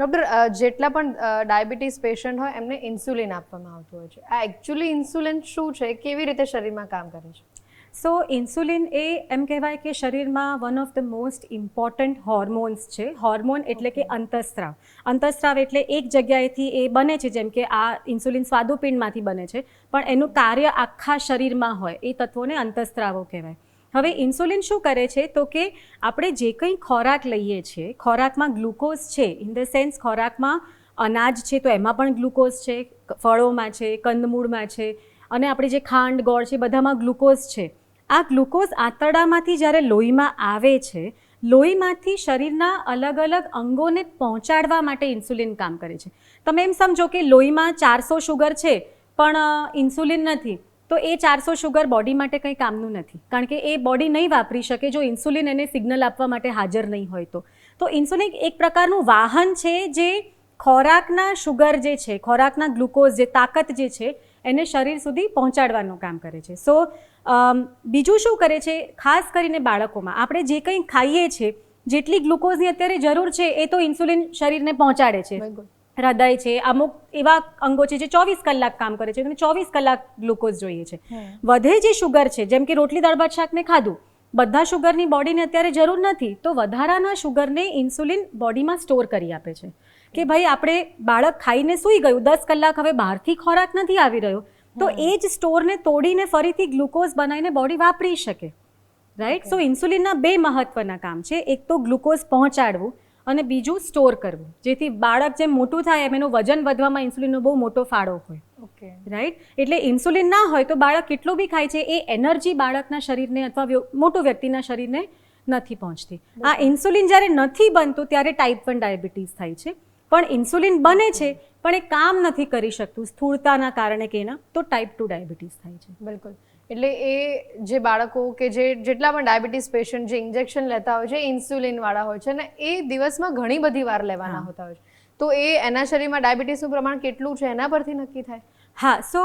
Doctor જેટલા પણ diabetes patient હોય એમને ઇન્સ્યુલિન આપવામાં આવતું હોય છે. આ એકચ્યુઅલી ઇન્સ્યુલિન શું છે? કેવી રીતે શરીરમાં કામ કરે છે? સો ઇન્સ્યુલિન એ એમ કહેવાય કે શરીરમાં one of the most important hormones છે. હોર્મોન એટલે કે અંતસ્ત્રાવ. અંતસ્ત્રાવ એટલે એક જગ્યાએથી એ બને છે જેમ કે આ ઇન્સ્યુલિન સ્વાદુપિંડમાંથી બને છે. પણ એનું કાર્ય આખા શરીરમાં હોય. એ તત્વોને અંતસ્ત્રાવો કહેવાય. હવે ઇન્સ્યુલિન શું કરે છે? તો કે આપણે જે કંઈ ખોરાક લઈએ છીએ, ખોરાકમાં ગ્લુકોઝ છે, ઇન ધ સેન્સ ખોરાકમાં અનાજ છે, તો એમાં પણ ગ્લુકોઝ છે ફળોમાં છે, કંદમૂળમાં છે, અને આપણે જે ખાંડ, ગોળ છે બધામાં ગ્લુકોઝ છે. આ ગ્લુકોઝ આંતરડામાંથી જ્યારે લોહીમાં આવે છે, લોહીમાંથી શરીરના અલગ અલગ અંગોને પહોંચાડવા માટે ઇન્સ્યુલિન કામ કરે છે. તમે એમ સમજો કે લોહીમાં ચારસો શુગર છે, પણ ઇન્સ્યુલિન નથી. તો એ ચારસો શુગર બોડી માટે કંઈ કામનું નથી. કારણ કે એ બોડી નહીં વાપરી શકે જો ઇન્સ્યુલિન એને સિગ્નલ આપવા માટે હાજર નહીં હોય તો. તો ઇન્સ્યુલિન એક પ્રકારનું વાહન છે જે ખોરાકના શુગર જે છે, ખોરાકના ગ્લુકોઝ જે તાકાત જે છે, એને શરીર સુધી પહોંચાડવાનું કામ કરે છે. સો બીજું શું કરે છે? ખાસ કરીને બાળકોમાં આપણે જે કંઈ ખાઈએ છીએ જેટલી ગ્લુકોઝની અત્યારે જરૂર છે, એ તો ઇન્સ્યુલિન શરીરને પહોંચાડે છે. હૃદય છે અમુક એવા અંગો છે જે ચોવીસ કલાક કામ કરે છે. અને ચોવીસ કલાક ગ્લુકોઝ જોઈએ છે. વધે જે શુગર છે જેમ કે રોટલી દાળ ભાત શાક ખાધું બધા શુગરની બોડીને અત્યારે જરૂર નથી તો વધારાના શુગરને ઇન્સ્યુલિન બોડીમાં સ્ટોર કરી આપે છે. કે ભાઈ આપણે બાળક ખાઈને સૂઈ ગયું દસ કલાક હવે બહારથી ખોરાક નથી આવી રહ્યો તો એ જ સ્ટોરને તોડીને ફરીથી ગ્લુકોઝ બનાવીને બોડી વાપરી શકે. રાઈટ સો ઇન્સ્યુલિનના બે મહત્વના કામ છે. એક તો ગ્લુકોઝ પહોંચાડવું અને બીજું સ્ટોર કરવું. જેથી બાળક જેમ મોટું થાય એમ એનું વજન વધવામાં ઇન્સ્યુલિનનો બહુ મોટો ફાળો હોય. ઓકે. રાઈટ એટલે ઇન્સ્યુલિન ના હોય તો બાળક કેટલું બી ખાય છે એ એનર્જી બાળકના શરીરને અથવા મોટો વ્યક્તિના શરીરને નથી પહોંચતી. આ ઇન્સ્યુલિન જ્યારે નથી બનતું ત્યારે ટાઈપ વન ડાયાબિટીસ થાય છે. પણ ઇન્સ્યુલિન બને છે પણ એ કામ નથી કરી શકતું સ્થૂળતાના કારણે કે એના તો ટાઈપ ટુ ડાયાબિટીસ થાય છે. બિલકુલ. એટલે એ જે બાળકો કે જે જેટલા પણ ડાયાબિટીસ પેશન્ટ જે ઇન્જેક્શન લેતા હોય છે ઇન્સ્યુલિનવાળા હોય છે અને એ દિવસમાં ઘણી બધી વાર લેવાના હોતા હોય છે. તો એ એના શરીરમાં ડાયાબિટીસનું પ્રમાણ કેટલું છે એના પરથી નક્કી થાય? હા સો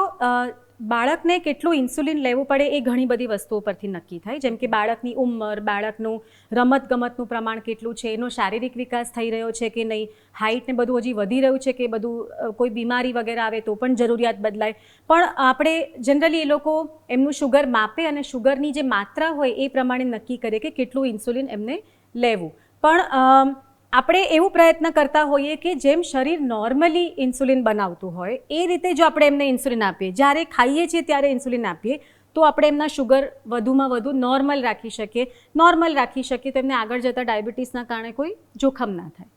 બાળકને કેટલું ઇન્સ્યુલિન લેવું પડે એ ઘણી બધી વસ્તુઓ પરથી નક્કી થાય. જેમ કે બાળકની ઉંમર, બાળકનું રમતગમતનું પ્રમાણ કેટલું છે, એનો શારીરિક વિકાસ થઈ રહ્યો છે કે નહીં હાઇટ ને બધું હજી વધી રહ્યું છે કે બધું કોઈ બીમારી વગેરે આવે તો પણ જરૂરિયાત બદલાય. પણ આપણે જનરલી એ લોકો એમનું શુગર માપે અને શુગરની જે માત્રા હોય એ પ્રમાણે નક્કી કરે કે કેટલું ઇન્સ્યુલિન એમને લેવું. પણ આપણે એવું પ્રયત્ન કરતા હોઈએ કે જેમ શરીર નોર્મલી ઇન્સ્યુલિન બનાવતું હોય, એ રીતે જો આપણે એમને ઇન્સ્યુલિન આપીએ, જ્યારે ખાઈએ છીએ ત્યારે ઇન્સ્યુલિન આપીએ, તો આપણે એમના શુગર વધુમાં વધુ નોર્મલ રાખી શકીએ. નોર્મલ રાખી શકીએ તો એમને આગળ જતાં ડાયાબિટીસના કારણે કોઈ જોખમ ના થાય.